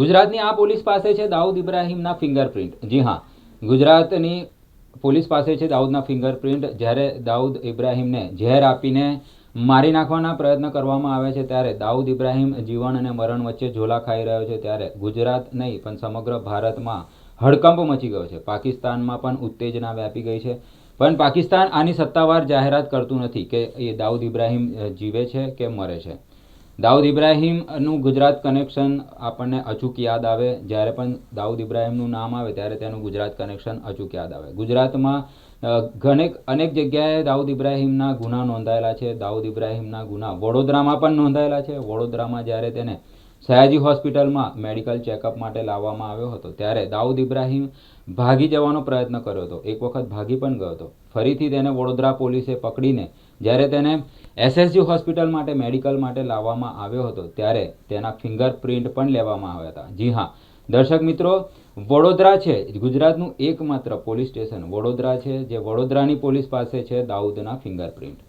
ગુજરાતની આ પોલીસ પાસે છે દાઉદ ઇબ્રાહિમના ફિંગરપ્રિન્ટ. જી હા, ગુજરાતની પોલીસ પાસે છે દાઉદના ફિંગરપ્રિન્ટ. જ્યારે દાઉદ ઇબ્રાહિમને ઝેર આપીને મારી નાખવાના પ્રયત્ન કરવામાં આવે છે, ત્યારે દાઉદ ઇબ્રાહિમ જીવન અને મરણ વચ્ચે ઝોલા ખાઈ રહ્યો છે, ત્યારે ગુજરાત નહીં, પણ સમગ્ર ભારતમાં હડકંપ મચી ગયો છે. પાકિસ્તાનમાં પણ ઉત્તેજના વ્યાપી ગઈ છે. પણ પાકિસ્તાન આની સત્તાવાર જાહેરાત કરતું નથી કે એ દાઉદ ઇબ્રાહિમ જીવે છે કે મરે છે. દાઉદ ઇબ્રાહિમનું ગુજરાત કનેક્શન આપણને અચૂક યાદ આવે. જ્યારે પણ દાઉદ ઇબ્રાહિમનું નામ આવે ત્યારે તેનું ગુજરાત કનેક્શન અચૂક યાદ આવે. ગુજરાતમાં ઘણેક અનેક જગ્યાએ દાઉદ ઇબ્રાહિમના ગુના નોંધાયેલા છે. દાઉદ ઇબ્રાહિમના ગુના વડોદરામાં પણ નોંધાયેલા છે. વડોદરામાં જ્યારે તેને સયાજી હોસ્પિટલમાં મેડિકલ ચેકઅપ માટે લાવવામાં આવ્યો હતો, ત્યારે દાઉદ ઇબ્રાહિમ ભાગી જવાનો પ્રયત્ન કર્યો હતો. એક વખત ભાગી પણ ગયો હતો. ફરીથી તેને વડોદરા પોલીસે પકડીને, જ્યારે તેને એસએસજી હોસ્પિટલ માટે મેડિકલ માટે લાવવામાં આવ્યો હતો, ત્યારે તેના ફિંગરપ્રિન્ટ પણ લેવામાં આવ્યા હતા. જી હા. દર્શક મિત્રો, વડોદરા છે, ગુજરાતનું એકમાત્ર પોલીસ સ્ટેશન. વડોદરા છે, જે વડોદરાની પોલીસ પાસે છે દાઉદના ફિંગરપ્રિન્ટ.